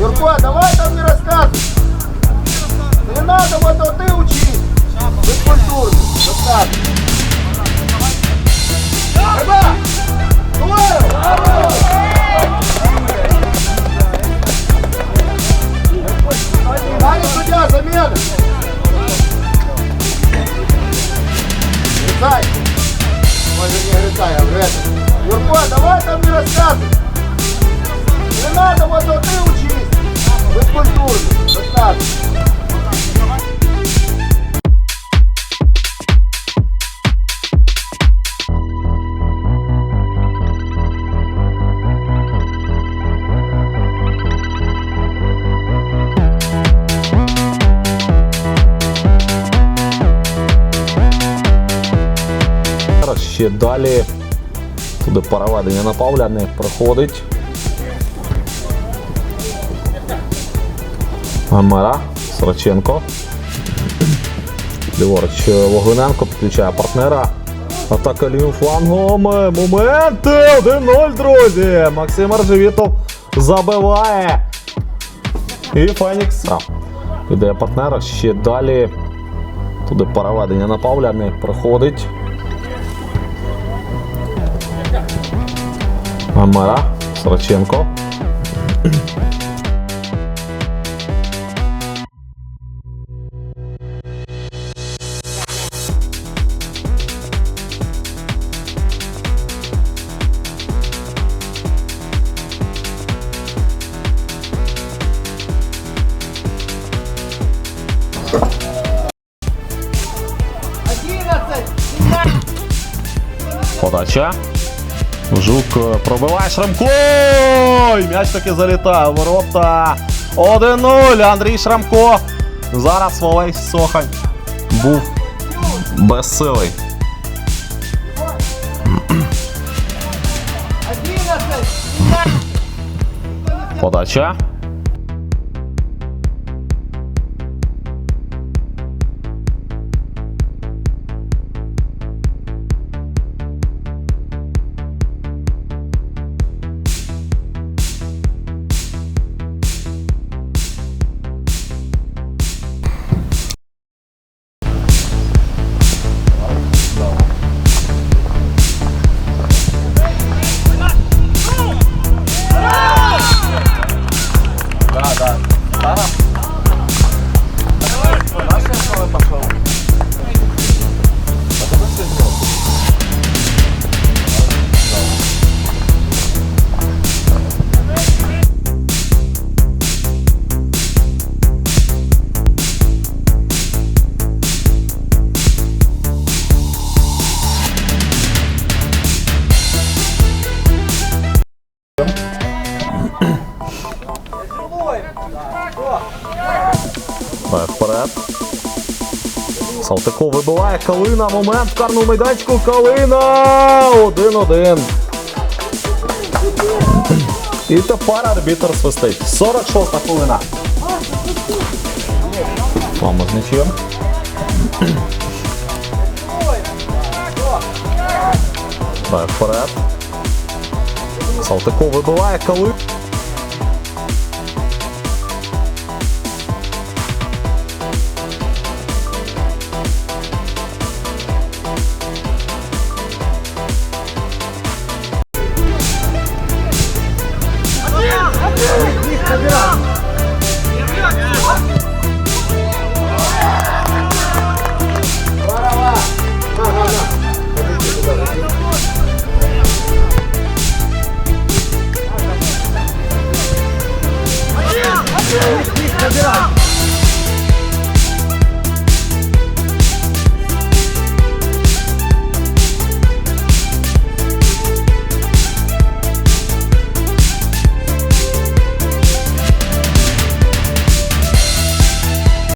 Юрко, давай там не рассказывай. Не надо, вот то ты учись. Быть культурным. Достаточно. Борьба! Дуэль! Дали судья, замена! Грицай! Ой, вернее, Грицай, а Грета. Юрко, давай там не рассказывай. Не надо, вот то ты учись. Быть культурным. Достаточно. Зараз ще далі туди переведення на Павля не проходить. Гамера, Сраченко. Ліворуч Вогненко підключає партнера. Атака лівим флангом. Моменти! 1-0, друзі! Максим Аржевітов забиває. І Фенікс. Іде партнера. Ще далі. Туди переведення на Павля не проходить. Амара, Сраченко. Подача. Жук е, пробиває Шрамко! І М'яч таки залітає ворота. 1-0. Андрій Шрамко. Зараз Олесь Сохань був безсилий. Подача. Вперед. Салтиков вибиває Калина. Момент в карному майданчику. Калина! 1-1. І тепер арбітр свистить. 46 хвилина. Мама з нічим. Вперед. Салтиков вибиває Калина. 不要